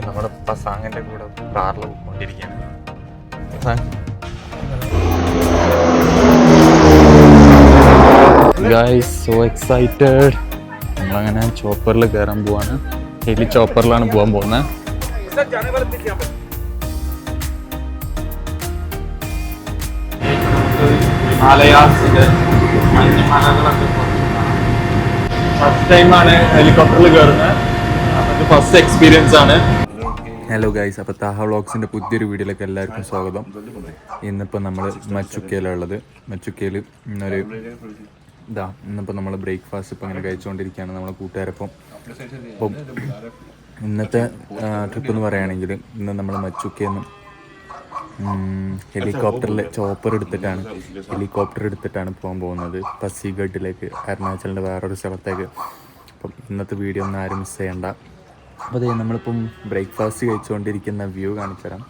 നമ്മുടെ പസാങ്ങിന്റെ കൂടെ കാറിൽ പോയിക്കൊണ്ടിരിക്കുകയാണ്. സോ. എക്സൈറ്റഡ് നമ്മളങ്ങനെ ചോപ്പറിൽ കയറാൻ പോവാണ്. ഹെലി ചോപ്പറിലാണ് പോകാൻ പോകുന്നത് ഫസ്റ്റ് ടൈമാണ് ഹെലികോപ്റ്ററിൽ കയറുന്നത് ഫസ്റ്റ് എക്സ്പീരിയൻസ് ആണ്. ഹലോ ഗൈസ് അപ്പോൾ താഹ വ്ളോഗ്സിന്റെ പുതിയൊരു വീഡിയോയിലേക്ക് എല്ലാവർക്കും സ്വാഗതം. ഇന്നിപ്പോൾ നമ്മൾ മച്ചുക്കയിലുള്ളത് മച്ചുക്കയിൽ ഇന്നൊരു ഇതാ ഇന്നിപ്പോൾ നമ്മൾ ബ്രേക്ക്ഫാസ്റ്റ് ഇപ്പോൾ ഇങ്ങനെ കഴിച്ചുകൊണ്ടിരിക്കുകയാണ് നമ്മളെ കൂട്ടുകാരപ്പം. അപ്പം ഇന്നത്തെ ട്രിപ്പ് എന്ന് പറയുകയാണെങ്കിൽ ഇന്ന് നമ്മൾ മച്ചുക്കയിൽ ഹെലികോപ്റ്ററിൽ ചോപ്പർ എടുത്തിട്ടാണ് ഹെലികോപ്റ്റർ എടുത്തിട്ടാണ് പോകാൻ പോകുന്നത്. പസിഘട്ടിലേക്ക് അരുണാചലിന്റെ വേറൊരു സ്ഥലത്തേക്ക്. അപ്പം ഇന്നത്തെ വീഡിയോ ഒന്നും ആരും മിസ് ചെയ്യണ്ട. അപ്പോൾ അതെ നമ്മളിപ്പം ബ്രേക്ക്ഫാസ്റ്റ് കഴിച്ചുകൊണ്ടിരിക്കുന്ന വ്യൂ കാണിച്ചു തരാം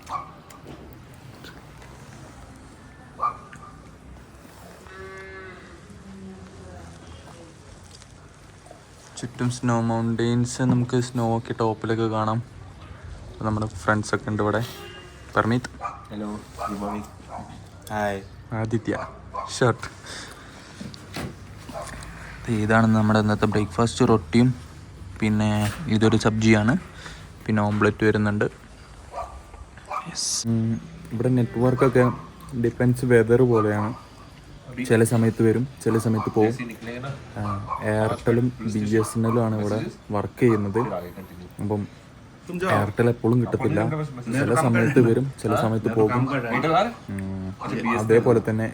ചുറ്റും സ്നോ മൗണ്ടെയ്ൻസ് നമുക്ക് സ്നോ ഒക്കെ ടോപ്പിലൊക്കെ കാണാം. നമ്മുടെ ഫ്രണ്ട്സൊക്കെ ഉണ്ട് ഇവിടെ. Parmeet hello hi Aditya. Shirt. ഇതാണ് നമ്മുടെ ഇന്നത്തെ ബ്രേക്ക്ഫാസ്റ്റ് റൊട്ടിയും പിന്നെ ഇതൊരു സബ്ജിയാണ്. പിന്നെ ഓംലെറ്റ് വരുന്നുണ്ട്. ഇവിടെ നെറ്റ്വർക്കൊക്കെ ഡിപ്പെൻസ് വെതർ പോലെയാണ്. ചില സമയത്ത് വരും ചില സമയത്ത് പോകും എയർടെലും ബി എസ് എൻ എല്ലും ആണ് ഇവിടെ വർക്ക് ചെയ്യുന്നത്. അപ്പം എയർടെൽ എപ്പോഴും കിട്ടത്തില്ല. ചില സമയത്ത് വരും ചില സമയത്ത് പോകും. അതേപോലെ തന്നെ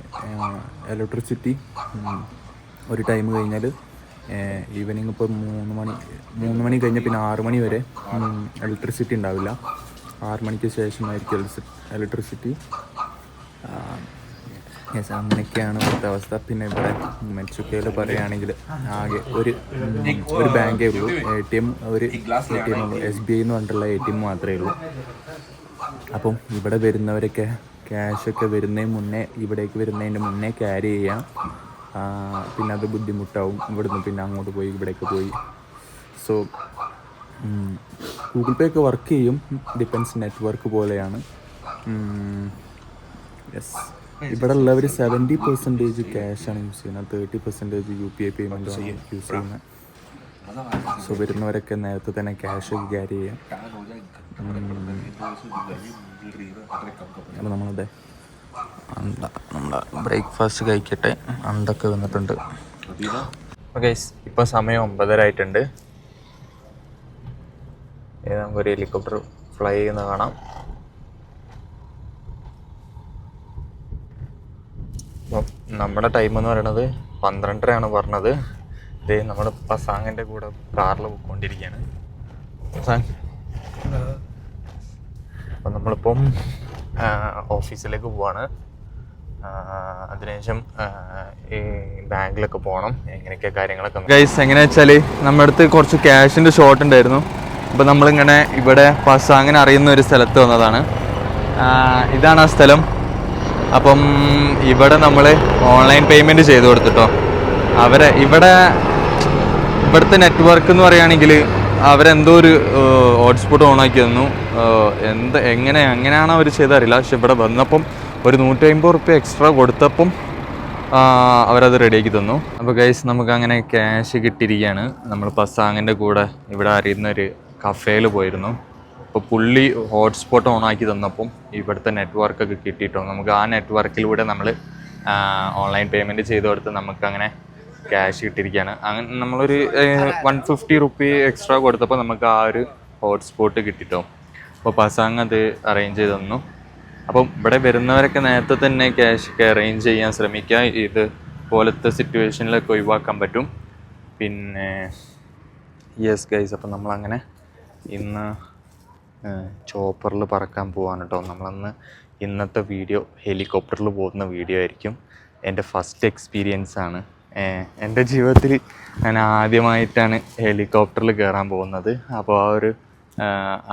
ഇലക്ട്രിസിറ്റി ഒരു ടൈം കഴിഞ്ഞാൽ ഈവനിങ് ഇപ്പോൾ മൂന്ന് മണി മൂന്ന് മണി കഴിഞ്ഞ് പിന്നെ ആറ് മണി വരെ ഇലക്ട്രിസിറ്റി ഉണ്ടാവില്ല. ആറ് മണിക്ക് ശേഷമായിരിക്കും ഇലക്ട്രിസിറ്റി യെസ് അങ്ങനെയൊക്കെയാണ് ഇവിടുത്തെ അവസ്ഥ. പിന്നെ ഇവിടെ മെച്ചുക്കയിൽ പറയുകയാണെങ്കിൽ ആകെ ഒരു ഒരു ബാങ്കേ ഉള്ളൂ. എ ടി എം ഒരു A T M S B I എന്ന് പറഞ്ഞിട്ടുള്ള എ ടി എം മാത്രമേ ഉള്ളൂ. അപ്പം ഇവിടെ വരുന്നവരൊക്കെ ക്യാഷൊക്കെ വരുന്നതിന് മുന്നേ ഇവിടേക്ക് വരുന്നതിന്റെ മുന്നേ ക്യാരി ചെയ്യാം. പിന്നെ അത് ബുദ്ധിമുട്ടാവും. ഇവിടുന്ന് പിന്നെ അങ്ങോട്ട് പോയി ഇവിടേക്ക് പോയി. സോ ഗൂഗിൾ പേ ഒക്കെ വർക്ക് ചെയ്യും. ഡിപ്പെൻസ് നെറ്റ്വർക്ക് പോലെയാണ്. യെസ് ഇവിടെ ഉള്ളവർ സെവന്റി പെർസെന്റേജ് ക്യാഷാണ് യൂസ് ചെയ്യുന്നത്. Thirty percentage U P I payment use ചെയ്യുന്നത്. സോ വരുന്നവരൊക്കെ നേരത്തെ തന്നെ ക്യാഷ് ക്യാരി ചെയ്യാം. അപ്പോൾ നമ്മളതെ അണ്ട നമ്മുടെ ബ്രേക്ക്ഫാസ്റ്റ് കഴിക്കട്ടെ. അണ്ടൊക്കെ വന്നിട്ടുണ്ട്. ഇപ്പൊ ഇപ്പോൾ സമയം ഒമ്പതര ആയിട്ടുണ്ട് നമുക്കൊരു ഹെലികോപ്റ്റർ ഫ്ലൈ ചെയ്യുന്ന കാണാം. നമ്മുടെ ടൈം എന്ന് പറയണത് പന്ത്രണ്ടരയാണ് പറഞ്ഞത്. ഇതേ നമ്മൾ പസാങ്ങിന്റെ കൂടെ കാറിൽ പോയിക്കൊണ്ടിരിക്കുകയാണ് പസാങ്. അപ്പം നമ്മളിപ്പം ഓഫീസിലേക്ക് പോവാണ്. അതിനുശേഷം ഈ ബാങ്കിലൊക്കെ പോകണം എങ്ങനെയൊക്കെ കാര്യങ്ങളൊക്കെ ഗൈസ് എങ്ങനെയാ വെച്ചാൽ നമ്മുടെ അടുത്ത് കുറച്ച് ക്യാഷിന്റെ ഷോർട്ട് ഉണ്ടായിരുന്നു. അപ്പോൾ നമ്മളിങ്ങനെ ഇവിടെ പസാങ്ങനെ അറിയുന്ന ഒരു സ്ഥലത്ത് വന്നതാണ്. ഇതാണ് ആ സ്ഥലം. അപ്പം ഇവിടെ നമ്മൾ ഓൺലൈൻ പേയ്മെന്റ് ചെയ്ത് കൊടുത്തിട്ടോ അവരെ ഇവിടെ ഇവിടുത്തെ നെറ്റ്വർക്ക് എന്ന് പറയുകയാണെങ്കിൽ അവരെന്തോ ഒരു ഹോട്ട്സ്പോട്ട് ഓൺ ആക്കി തന്നു. എന്ത് എങ്ങനെ എങ്ങനെയാണ് അവർ ചെയ്തറിയില്ല പക്ഷെ ഇവിടെ വന്നപ്പം ഒരു നൂറ്റി അമ്പത് റുപ്യ എക്സ്ട്രാ കൊടുത്തപ്പം അവരത് റെഡിയാക്കി തന്നു. അപ്പോൾ ഗൈസ് നമുക്ക് അങ്ങനെ ക്യാഷ് കിട്ടിയിരിക്കുകയാണ്. നമ്മൾ പസാങ്ങിന്റെ കൂടെ ഇവിടെ അറിയുന്ന ഒരു കഫേയിൽ പോയിരുന്നു. അപ്പോൾ പുള്ളി ഹോട്ട്സ്പോട്ട് ഓണാക്കി തന്നപ്പം ഇവിടുത്തെ നെറ്റ്വർക്കൊക്കെ കിട്ടിയിട്ടുണ്ട് നമുക്ക് ആ നെറ്റ്വർക്കിലൂടെ നമ്മൾ ഓൺലൈൻ പേയ്മെന്റ് ചെയ്ത് കൊടുത്ത് നമുക്ക് അങ്ങനെ ക്യാഷ് കിട്ടിയിരിക്കുകയാണ്. അങ്ങനെ നമ്മളൊരു വൺ ഫിഫ്റ്റി റുപ്പി എക്സ്ട്രാ കൊടുത്തപ്പോൾ നമുക്ക് ആ ഒരു ഹോട്ട്സ്പോട്ട് കിട്ടിട്ടോ. അപ്പോൾ പസാങ് അത് അറേഞ്ച് ചെയ്ത് തന്നു. അപ്പം ഇവിടെ വരുന്നവരൊക്കെ നേരത്തെ തന്നെ ക്യാഷ് ഒക്കെ അറേഞ്ച് ചെയ്യാൻ ശ്രമിക്കുക. ഇത് പോലത്തെ സിറ്റുവേഷനിലൊക്കെ ഒഴിവാക്കാൻ പറ്റും. പിന്നെ യെസ് ഗൈസ് അപ്പം നമ്മളങ്ങനെ ഇന്ന് ചോപ്പറിൽ പറക്കാൻ പോവാണ് കേട്ടോ നമ്മളന്ന് ഇന്നത്തെ വീഡിയോ ഹെലികോപ്റ്ററിൽ പോകുന്ന വീഡിയോ ആയിരിക്കും. എന്റെ ഫസ്റ്റ് എക്സ്പീരിയൻസ് ആണ്. എന്റെ ജീവിതത്തിൽ ഞാൻ ആദ്യമായിട്ടാണ് ഹെലികോപ്റ്ററിൽ കയറാൻ പോകുന്നത്. അപ്പോൾ ആ ഒരു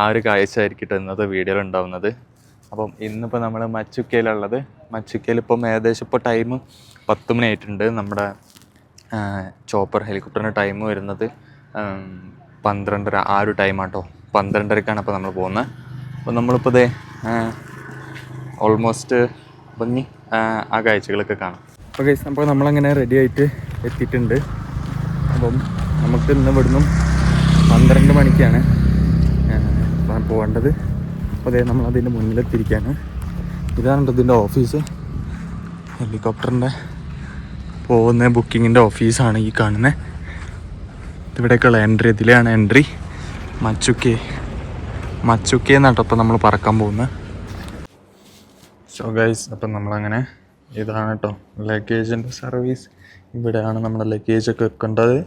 ആ ഒരു കാഴ്ച ആയിരിക്കട്ടെ ഇന്നത്തെ വീഡിയോയിൽ ഉണ്ടാവുന്നത്. അപ്പം ഇന്നിപ്പോൾ നമ്മൾ മച്ചുക്കയിലുള്ളത്. മച്ചുക്കയിൽ ഇപ്പം ഏകദേശം ഇപ്പോൾ ടൈം പത്ത് മണി ആയിട്ടുണ്ട് നമ്മുടെ ചോപ്പർ ഹെലികോപ്റ്ററിന്റെ ടൈം വരുന്നത് പന്ത്രണ്ടര ആ ഒരു ടൈമാട്ടോ പന്ത്രണ്ടരക്കാണ് ഇപ്പോൾ നമ്മൾ പോകുന്നത്. അപ്പോൾ നമ്മളിപ്പോൾ ഇതേ ഓൾമോസ്റ്റ് ഭംഗി ആ കാഴ്ചകളൊക്കെ കാണാം. അപ്പോൾ ഗൈസ് അപ്പോൾ നമ്മളങ്ങനെ റെഡി ആയിട്ട് എത്തിയിട്ടുണ്ട്. അപ്പം നമുക്ക് ഇന്ന് ഇവിടുന്ന് പന്ത്രണ്ട് മണിക്കാണ് പോകേണ്ടത്. അപ്പോൾ അതെ നമ്മൾ അതിന്റെ മുന്നിലെത്തിയിരിക്കുകയാണ് ഇതാണ് ഇതിന്റെ ഓഫീസ് ഹെലികോപ്റ്ററിന്റെ പോകുന്ന ബുക്കിങ്ങിന്റെ ഓഫീസാണ് ഈ കാണുന്നത് ഇവിടേക്കുള്ള എൻട്രി ഇതിലെയാണ് എൻട്രി മച്ചുക്കെ മച്ചുക്കെ എന്നാട്ടോ നമ്മൾ പറക്കാൻ പോകുന്നത് സോ ഗൈസ് അപ്പം നമ്മളങ്ങനെ ഇതാണ് കേട്ടോ. ലഗേജിന്റെ സർവീസ്. ഇവിടെയാണ് നമ്മുടെ ലഗേജൊക്കെ വെക്കേണ്ടത്.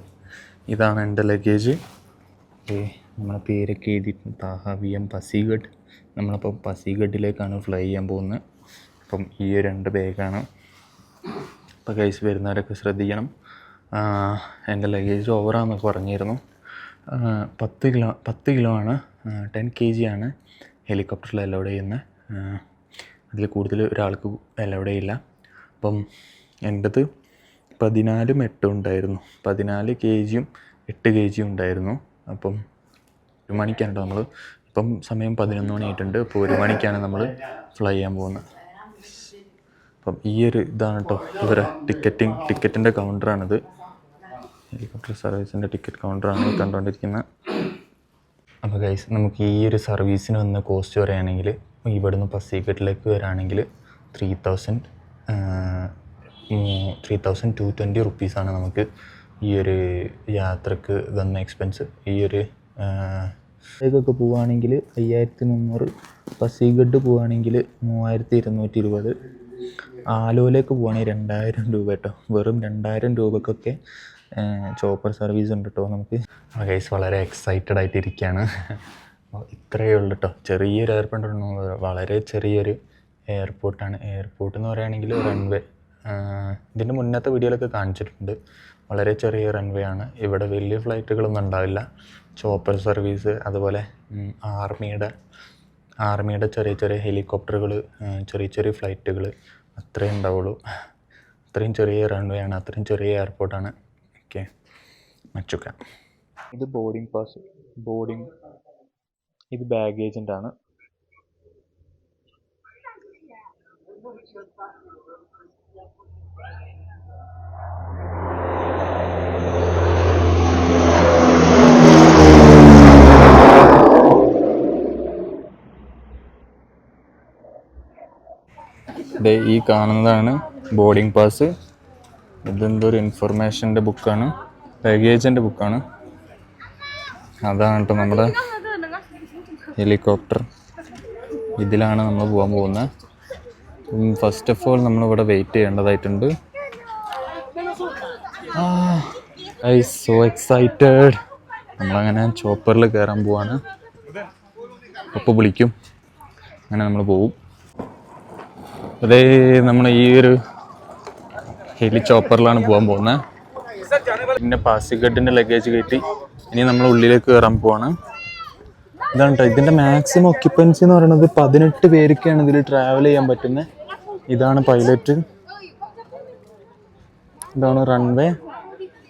ഇതാണ് എന്റെ ലഗേജ് ഓക്കെ നമ്മളെ പേരൊക്കെ എഴുതിയിട്ടുണ്ട്. Taha V M Pasighat. നമ്മളപ്പോൾ പസിഗഡിലേക്കാണ് ഫ്ലൈ ചെയ്യാൻ പോകുന്നത്. അപ്പം ഈ രണ്ട് ബാഗാണ് അപ്പോൾ കൈസ് വരുന്നവരൊക്കെ ശ്രദ്ധിക്കണം. എന്റെ ലഗേജ് ഓവറാന്നൊക്കെ പറഞ്ഞിരുന്നു. പത്ത് കിലോ പത്ത് കിലോ ആണ്. ടെൻ കെ ജി ആണ്. ഹെലികോപ്റ്ററിൽ അലൗഡ് ചെയ്യുന്നത്. അതിൽ കൂടുതൽ ഒരാൾക്ക് അലൗഡ് ചെയ്യില്ല. അപ്പം എന്റെത് പതിനാലും എട്ടും ഉണ്ടായിരുന്നു. പതിനാല് കെ ജിയും എട്ട് കെ ജിയും ഉണ്ടായിരുന്നു. അപ്പം ഒരു മണിക്കാണ് നമ്മൾ ഇപ്പം സമയം പതിനൊന്ന് മണിയായിട്ടുണ്ട്. അപ്പോൾ ഒരു മണിക്കാണ് നമ്മൾ ഫ്ലൈ ചെയ്യാൻ പോകുന്നത്. അപ്പം ഈ ഒരു ഇതാണ് കേട്ടോ ഇവരെ ടിക്കറ്റിംഗ് ടിക്കറ്റിന്റെ കൗണ്ടറാണിത് ഹെലികോപ്റ്റർ സർവീസിന്റെ ടിക്കറ്റ് കൗണ്ടറാണ് കണ്ടുകൊണ്ടിരിക്കുന്നത് അപ്പോൾ ഗൈസ് നമുക്ക് ഈ ഒരു സർവീസിന് വന്ന കോസ്റ്റ് പറയുകയാണെങ്കിൽ ഇവിടുന്ന് പസീഗട്ടിലേക്ക് വരാണെങ്കിൽ three thousand three thousand two twenty റുപ്പീസാണ് നമുക്ക് ഈ ഒരു യാത്രയ്ക്ക് തന്ന എക്സ്പെൻസ് ഈ ഒരു ഇതൊക്കെ പോവുകയാണെങ്കിൽ അയ്യായിരത്തി മുന്നൂറ് പസീഗഡ് പോവുകയാണെങ്കിൽ മൂവായിരത്തി ഇരുന്നൂറ്റി ഇരുപത് ആലോയിലേക്ക് പോവുകയാണെങ്കിൽ രണ്ടായിരം രൂപ കേട്ടോ. വെറും രണ്ടായിരം രൂപക്കൊക്കെ ചോപ്പർ സർവീസ് ഉണ്ട് കേട്ടോ നമുക്ക്. ഗൈസ് വളരെ എക്സൈറ്റഡ് ആയിട്ടിരിക്കുകയാണ് ഇത്രയേ ഉള്ളൂ കേട്ടോ. ചെറിയൊരു ഏർപ്പെടുന്നു വളരെ ചെറിയൊരു എയർപോർട്ടാണ്. എയർപോർട്ട് എന്ന് പറയുകയാണെങ്കിൽ റൺവേ ഇതിന്റെ മുന്നത്തെ വീഡിയോയിലൊക്കെ കാണിച്ചിട്ടുണ്ട്. വളരെ ചെറിയ റൺവേ ആണ്. ഇവിടെ വലിയ ഫ്ലൈറ്റുകളൊന്നും ഉണ്ടാവില്ല. ചോപ്പർ സർവീസ് അതുപോലെ ആർമിയുടെ ആർമിയുടെ ചെറിയ ചെറിയ ഹെലികോപ്റ്ററുകൾ ചെറിയ ചെറിയ ഫ്ലൈറ്റുകൾ അത്രയും ഉണ്ടാവുള്ളൂ. അത്രയും ചെറിയ റൺവേ ആണ്. അത്രയും ചെറിയ എയർപോർട്ടാണ് ഓക്കെ. മച്ചുക്ക. ഇത് ബോർഡിംഗ് പാസ് ബോർഡിംഗ് ഇത് ബാഗേജിന്റെ ആണ് ഈ കാണുന്നതാണ് ബോർഡിംഗ് പാസ് ഇതെന്തോ ഒരു ഇൻഫർമേഷന്റെ ബുക്കാണ് ലഗേജിന്റെ ബുക്കാണ് അതാണ് കേട്ടോ നമ്മുടെ ഹെലികോപ്റ്റർ ഇതിലാണ് നമ്മൾ പോകാൻ പോകുന്നത്. ഫസ്റ്റ് ഓഫ് ഓൾ നമ്മളിവിടെ വെയിറ്റ് ചെയ്യേണ്ടതായിട്ടുണ്ട്. ഐ സോ എക്സൈറ്റഡ് നമ്മളങ്ങനെ ചോപ്പറിൽ കയറാൻ പോവാണ്. ഒപ്പം വിളിക്കും. അങ്ങനെ നമ്മൾ പോവും. അതേ നമ്മൾ ഈ ഒരു ഹെലി ചോപ്പറിലാണ് പോകാൻ പോകുന്നത് പിന്നെ പാസിഗഡിന്റെ ലഗേജ് കയറ്റി ഇനി നമ്മൾ ഉള്ളിലേക്ക് കയറാൻ പോവാണ്. ഇതാണ് ഇതിന്റെ മാക്സിമം ഒക്യുപ്പൻസി എന്ന് പറയുന്നത് പതിനെട്ട് പേർക്കാണ് ഇതിൽ ട്രാവൽ ചെയ്യാൻ പറ്റുന്നത് ഇതാണ് പൈലറ്റ്. ഇതാണ് റൺവേ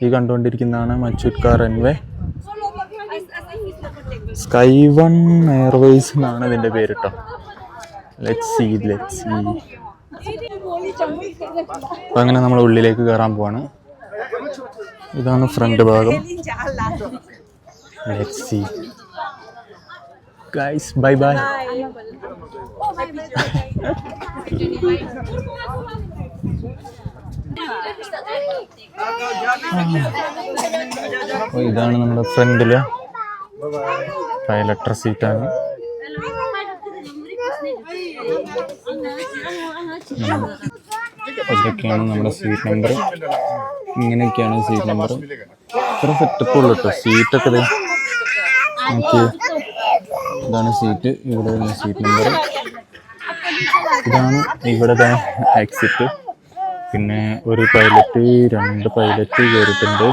ഈ കണ്ടുകൊണ്ടിരിക്കുന്നതാണ് മച്ചുക്ക റൺവേ സ്കൈ വൺ എയർവേസ് എന്നാണ് ഇതിന്റെ പേര് കേട്ടോ ലെറ്റ് സി ലെറ്റ് സി അങ്ങനെ നമ്മൾ ഉള്ളിലേക്ക് കയറാൻ പോവാണ്. ഇതാണ് ഫ്രണ്ട് ഭാഗം. Let see guys bye bye ഇതാണ് നമ്മുടെ ഫ്രണ്ടിൽ പൈലറ്റർ സീറ്റാണ്. ഇതൊക്കെയാണ് നമ്മുടെ സീറ്റ് നമ്പർ. ഇങ്ങനെയൊക്കെയാണ് സീറ്റ് നമ്പർ. ഇത്ര സെറ്റപ്പ് ഉള്ളു കേട്ടോ സീറ്റൊക്കെ ദേ നോക്കിയേ. ഇതാണ് സീറ്റ്. ഇവിടെ സീറ്റ് നമ്പർ. ഇതാണ് ഇവിടെ എക്സിറ്റ് പിന്നെ ഒരു പൈലറ്റ് രണ്ട് പൈലറ്റ് കയറിയിട്ടുണ്ട്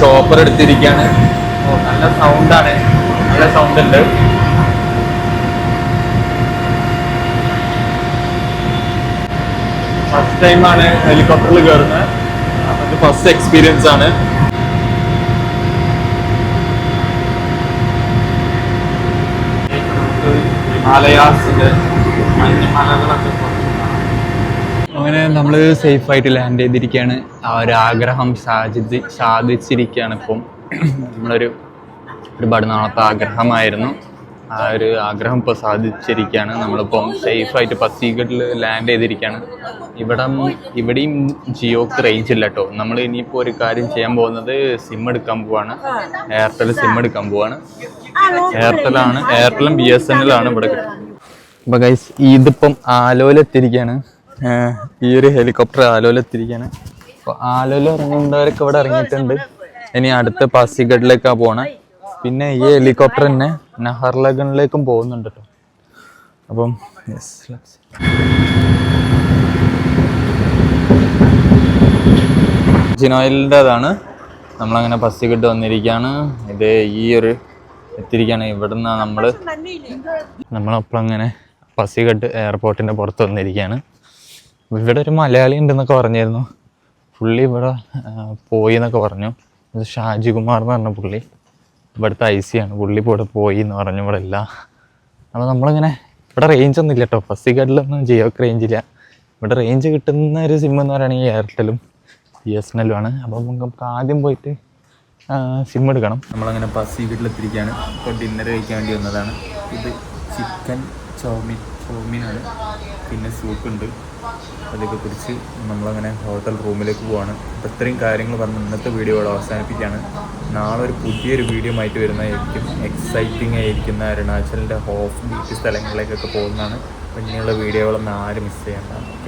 ചോപ്പർ എടുത്തിരിക്കുകയാണ് ഓ നല്ല സൗണ്ടാണ് നല്ല സൗണ്ട് ഉണ്ട്. ഫസ്റ്റ് ടൈമാണ് ഹെലികോപ്റ്ററിൽ കയറുന്നത് അത് ഫസ്റ്റ് എക്സ്പീരിയൻസ് ആണ്. ഹിമാലയാസിന്റെ മഞ്ഞമലകളൊക്കെ അങ്ങനെ നമ്മൾ സേഫായിട്ട് ലാൻഡ് ചെയ്തിരിക്കുകയാണ് ആ ഒരു ആഗ്രഹം സാധിച്ച് സാധിച്ചിരിക്കുകയാണ് ഇപ്പം. നമ്മളൊരു ഒരുപാട് നാളത്തെ ആഗ്രഹമായിരുന്നു. ആ ഒരു ആഗ്രഹം ഇപ്പോൾ സാധിച്ചിരിക്കുകയാണ് നമ്മളിപ്പം സേഫായിട്ട് പസീഗഡിൽ ലാൻഡ് ചെയ്തിരിക്കുകയാണ് ഇവിടെ ഇവിടെയും ജിയോക്ക് റേഞ്ച് ഇല്ല കേട്ടോ നമ്മൾ ഇനിയിപ്പോൾ ഒരു കാര്യം ചെയ്യാൻ പോകുന്നത് സിം എടുക്കാൻ പോവാണ്. എയർടെൽ സിം എടുക്കാൻ പോവാണ്. എയർടെലാണ് എയർടെലും ബി എസ് എൻ എല്ലാണ് ഇവിടെ. കിട്ടുന്നത് അപ്പൊ ഗൈസ് ഇതിപ്പം ആലോലെത്തിരിക്കുകയാണ് ഈ ഒരു ഹെലികോപ്റ്റർ ആലോലെത്തിരിക്കുകയാണ് അപ്പോൾ ആലോല ഇറങ്ങുന്നവരൊക്കെ ഇവിടെ ഇറങ്ങിയിട്ടുണ്ട്. ഇനി അടുത്ത പാസിഗഡിലേക്കാണ് പോണേ. പിന്നെ ഈ ഹെലികോപ്റ്റർ തന്നെ നഹർലഗണിലേക്കും പോകുന്നുണ്ട് അപ്പം യെസ് see. ജിനോയിലിന്റെതാണ്. നമ്മളങ്ങനെ പസ്സിക്കിട്ട് വന്നിരിക്കുകയാണ് ഇത് ഈ ഒരു എത്തിയിരിക്കുകയാണ് ഇവിടെ നിന്നാണ് നമ്മൾ നമ്മളപ്പോൾ അങ്ങനെ പസ്സിക്കിട്ട് എയർപോർട്ടിന്റെ പുറത്ത് വന്നിരിക്കുകയാണ് ഇവിടെ ഒരു മലയാളി ഉണ്ടെന്നൊക്കെ പറഞ്ഞിരുന്നു പുള്ളി ഇവിടെ പോയി എന്നൊക്കെ പറഞ്ഞു. ഇത് ഷാജികുമാർ എന്ന് പറഞ്ഞ പുള്ളി. ഇവിടുത്തെ ഐ സി ആണ്. പുള്ളി ഇപ്പോൾ ഇവിടെ പോയി എന്ന് പറഞ്ഞു ഇവിടെ ഇല്ല അപ്പോൾ നമ്മളിങ്ങനെ ഇവിടെ റേഞ്ച് ഒന്നും ഇല്ല കേട്ടോ. ഫസ്റ്റ് കാർഡിലൊന്നും ജിയോക്ക് റേഞ്ച് ഇല്ല. ഇവിടെ റേഞ്ച് കിട്ടുന്ന ഒരു സിം എന്ന് പറയുകയാണെങ്കിൽ എയർടെലും ബി എസ് എൻ എല്ലും ആണ്. അപ്പോൾ നമുക്ക് ആദ്യം പോയിട്ട് സിം എടുക്കണം. നമ്മളങ്ങനെ ബസ് വീട്ടിലെത്തിരിക്കുകയാണ് ഇപ്പോൾ ഡിന്നർ കഴിക്കാൻ വേണ്ടി വന്നതാണ്. ഇത് ചിക്കൻ ചോമിൻ ചോമിനാണ് പിന്നെ സൂപ്പ് ഉണ്ട്. അതൊക്കെ കുറിച്ച് നമ്മളങ്ങനെ ഹോട്ടൽ റൂമിലേക്ക് പോവാണ്. അപ്പോൾ ഇത്രയും കാര്യങ്ങൾ പറഞ്ഞ് ഇന്നത്തെ വീഡിയോ ഇവിടെ അവസാനിപ്പിക്കുകയാണ്. നാളെ ഒരു പുതിയൊരു വീഡിയോ ആയിട്ട് വരുന്നതായിരിക്കും. എക്സൈറ്റിംഗ് ആയിരിക്കുന്ന അരുണാചലിന്റെ ഹോഫ് ബീച്ച് സ്ഥലങ്ങളിലേക്കൊക്കെ പോകുന്നതാണ്. പിന്നെയുള്ള വീഡിയോകളൊന്നും ആരും മിസ് ചെയ്യേണ്ട. ഓക്കെ